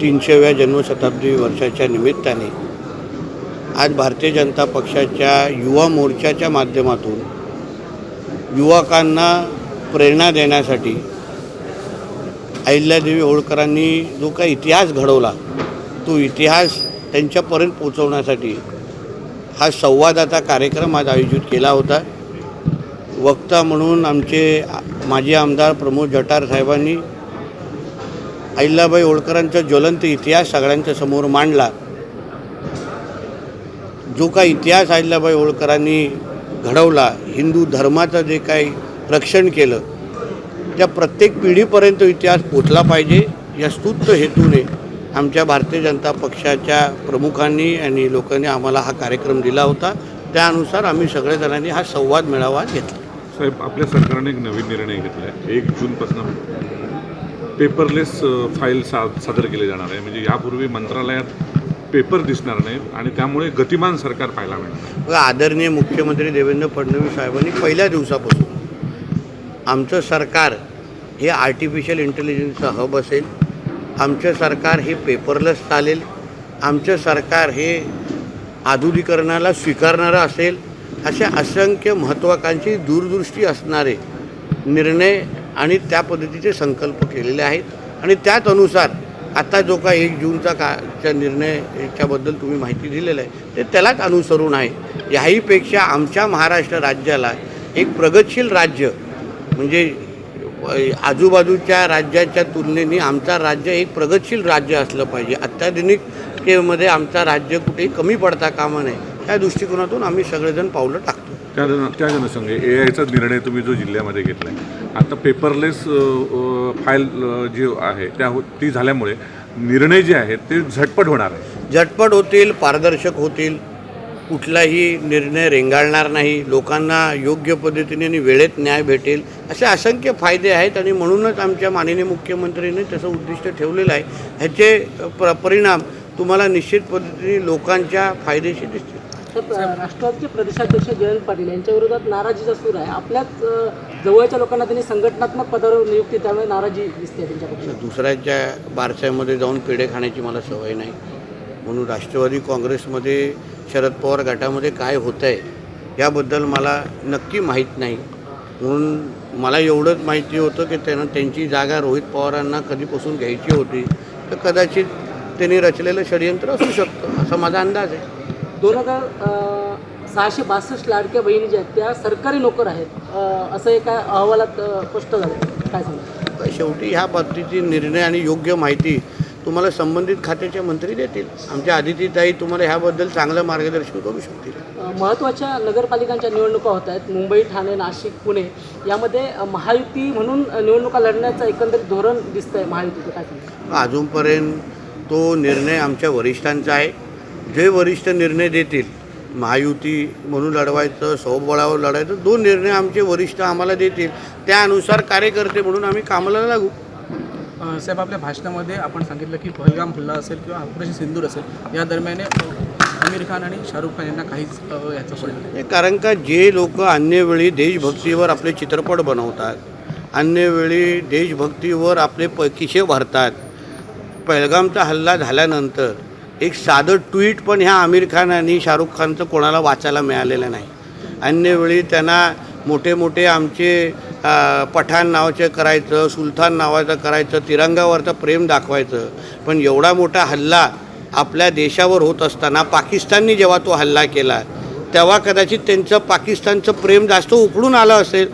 तीनशेव्या जन्मशताब्दी वर्षाच्या निमित्ताने आज भारतीय जनता पक्षाच्या युवा मोर्चाच्या माध्यमातून युवकांना प्रेरणा देण्यासाठी अहिल्यादेवी होळकरांनी जो काही इतिहास घडवला तो इतिहास त्यांच्यापर्यंत पोचवण्यासाठी हा संवादाचा कार्यक्रम आज आयोजित केला होता. वक्ता म्हणून आमचे माजी आमदार प्रमोद जठार साहेबांनी अहिल्याबाई होळकरांचा ज्वलंत इतिहास सगळ्यांच्या समोर मांडला. जो काही इतिहास अहिल्याबाई होळकरांनी घडवला हिंदू धर्माचं जे काही रक्षण केलं त्या प्रत्येक पिढीपर्यंत इतिहास पोचला पाहिजे या स्तुत्त हेतूने आमच्या भारतीय जनता पक्षाच्या प्रमुखांनी आणि लोकांनी आम्हाला हा कार्यक्रम दिला होता. त्यानुसार आम्ही सगळेजणांनी हा संवाद मेळावा घेतला. साहेब आपल्या सरकारने एक नवीन निर्णय घेतला आहे एक जूनपासून. पेपरलेस फाईल सा सादर केले जाणार आहे. म्हणजे यापूर्वी मंत्रालयात पेपर दिसणार नाही आणि त्यामुळे गतिमान सरकार पाहायला मिळणार बघा आदरणीय मुख्यमंत्री देवेंद्र फडणवीस साहेबांनी पहिल्या दिवसापासून आमचं सरकार हे आर्टिफिशियल इंटेलिजन्सचं हब असेल आमचं सरकार हे पेपरलेस चालेल आमचं सरकार हे आधुनिकरणाला स्वीकारणारं असेल अशा असंख्य महत्त्वाकांक्षी दूरदृष्टी असणारे निर्णय आणि त्या पद्धतीचे संकल्प केलेले आहेत. आणि त्याच अनुसार आता जो का एक जूनचा काच्या निर्णय तुम्ही माहिती दिलेलं आहे ते त्यालाच अनुसरून आहे. याहीपेक्षा आमच्या महाराष्ट्र राज्याला एक प्रगतशील राज्य म्हणजे आजूबाजूच्या राज्याच्या तुलनेने आमचा राज्य एक प्रगतशील राज्य असलं पाहिजे. अत्याधुनिकतेमध्ये आमचा राज्य कुठेही कमी पडता कामा नये. त्या दृष्टिकोनातून आम्ही सगळेजण पावलं टाकतो. त्या त्या अनुषंगे ए आयचा निर्णय तुम्ही जो जिल्ह्यामध्ये घेतला आहे आता पेपरलेस फाईल जी आहे त्या हो- ती झाल्यामुळे निर्णय जे आहेत ते झटपट होणार आहे. झटपट होतील पारदर्शक होतील. कुठलाही निर्णय रेंगाळणार नाही. लोकांना योग्य पद्धतीने आणि वेळेत न्याय भेटेल असे असंख्य फायदे आहेत आणि म्हणूनच आमच्या माननीय मुख्यमंत्र्यांनी तसं उद्दिष्ट ठेवलेलं आहे. ह्याचे प्र परिणाम तुम्हाला निश्चित पद्धतीने लोकांच्या फायदेशीर दिसतील. राष्ट्रवादीचे प्रदेशाध्यक्ष जयंत पाटील यांच्या विरोधात नाराजीचा सूर आहे आपल्याच जवळच्या लोकांना त्यांनी संघटनात्मक पदावर नियुक्ती त्यामुळे नाराजी दिसते त्यांच्या पक्षात. दुसऱ्याच्या बारशामध्ये जाऊन पेढे खाण्याची मला सवय नाही. म्हणून राष्ट्रवादी काँग्रेसमध्ये शरद पवार गटामध्ये काय होतं आहे याबद्दल मला नक्की माहीत नाही. म्हणून मला एवढंच माहिती होतं की त्यांना त्यांची जागा रोहित पवारांना कधीपासून घ्यायची होती तर कदाचित त्यांनी रचलेलं षडयंत्र असू शकतं असा माझा अंदाज आहे. दोन हजार सहाशे बासष्ट लाडक्या बहिणी ज्या आहेत त्या सरकारी नोकर आहेत. असं एका अहवालात स्पष्ट झालं काय सांगा शेवटी ह्या बाबतीची निर्णय आणि योग्य माहिती तुम्हाला संबंधित खात्याचे मंत्री देतील. आमच्या आदितीताई तुम्हाला ह्याबद्दल चांगलं मार्गदर्शन करू शकतील. महत्त्वाच्या नगरपालिकांच्या निवडणुका होत आहेत. मुंबई ठाणे नाशिक पुणे. यामध्ये महायुती म्हणून निवडणुका लढण्याचं एकंदरीत धोरण दिसतंय महायुतीचं. काय अजूनपर्यंत तो निर्णय आमच्या वरिष्ठांचा आहे. जे वरिष्ठ निर्णय देतील महायुती म्हणून लढवायचं स्वबळावर लढायचं दोन निर्णय आमचे वरिष्ठ आम्हाला देतील त्यानुसार कार्यकर्ते म्हणून आम्ही कामाला लागू. साहेब आपल्या भाषणामध्ये आपण सांगितलं की पहलगाम हल्ला असेल किंवा ऑपरेशन सिंदूर असेल या दरम्यान आमिर खान आणि शाहरुख खान यांना काहीच याचं पडलं नाही. कारण का जे लोक अन्य वेळी देशभक्तीवर आपले चित्रपट बनवतात अन्य वेळी देशभक्तीवर आपले प किशे भरतात पहलगामचा हल्ला झाल्यानंतर एक साधं ट्विट पण ह्या आमिर खान आणि शाहरुख खानचं कोणाला वाचायला मिळालेलं नाही. अन्यवेळी त्यांना मोठे मोठे आमचे पठाण नावाचे करायचं सुलतान नावाचं करायचं तिरंगावरचं प्रेम दाखवायचं. पण एवढा मोठा हल्ला आपल्या देशावर होत असताना पाकिस्ताननी जेव्हा तो हल्ला केला तेव्हा कदाचित त्यांचं पाकिस्तानचं प्रेम जास्त उकळून आलं असेल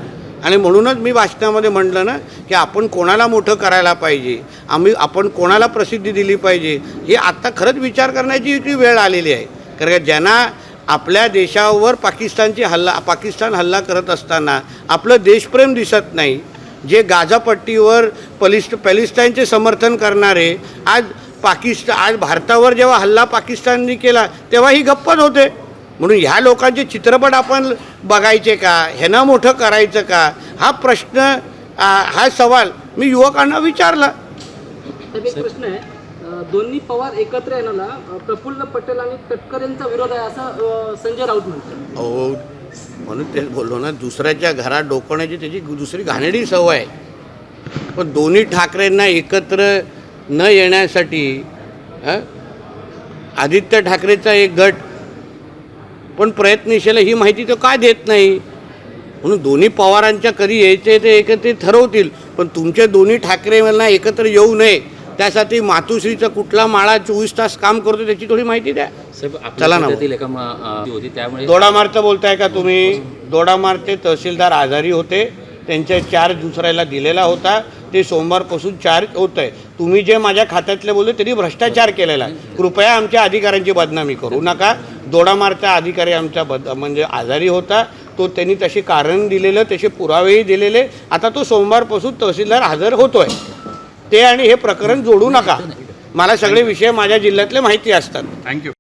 आणि म्हणूनच मी वाचनामध्ये म्हटलं ना की आपण कोणाला मोठं करायला पाहिजे आम्ही आपण कोणाला प्रसिद्धी दिली पाहिजे हे आत्ता खरंच विचार करण्याची ती वेळ आलेली आहे. कारण का ज्यांना आपल्या देशावर पाकिस्तानची हल्ला पाकिस्तान हल्ला करत असताना आपलं देशप्रेम दिसत नाही जे गाझापट्टीवर पलिस्ट पॅलिस्टाईनचे समर्थन करणारे आज पाकिस्तान आज भारतावर जेव्हा हल्ला पाकिस्तानने केला तेव्हा ही गप्पच होते म्हणून ह्या लोकांचे चित्रपट आपण बघायचे का? ह्यांना मोठं करायचं का? हा प्रश्न हा सवाल मी युवकांना विचारला. प्रश्न आहे. दोन्ही पवार एकत्र येण्याला प्रफुल्ल पटेल आणि तटकरेंचा विरोध आहे असं संजय राऊत म्हणतात. म्हणून तेच बोललो ना दुसऱ्याच्या घरात डोकवण्याची त्याची दुसरी घाणेरडी सवय आहे. पण दोन्ही ठाकरेंना एकत्र न येण्यासाठी? आदित्य ठाकरेचा एक गट पण प्रयत्नशील ही माहिती तो का देत नाही? म्हणून दोन्ही पवारांच्या कधी यायचे ते एकत्र ठरवतील. पण तुमचे दोन्ही ठाकरे मला एकत्र येऊ नये. त्यासाठी मातुश्रीचा कुठला माळा चोवीस तास काम करतो त्याची थोडी माहिती द्या. चला ना. दोडामारचं बोलताय का तुम्ही? दोडामारचे तहसीलदार आजारी होते. त्यांच्या चार्ज दुसऱ्याला दिलेला होता. ते सोमवारपासून चार्ज होत आहे तुम्ही जे माझ्या खात्यातले बोलले त्यांनी भ्रष्टाचार केलेला. आहे कृपया आमच्या अधिकाऱ्यांची बदनामी करू नका. दोडामारचा अधिकारी आमचा बद म्हणजे आजारी होता. तो त्यांनी तसे कारण दिलेलं तसे पुरावेही दिलेले. आता तो सोमवारपासून तहसीलदार हजर होतोय. ते आणि हे प्रकरण जोडू नका. मला सगळे विषय माझ्या जिल्ह्यातले माहिती असतात. थँक्यू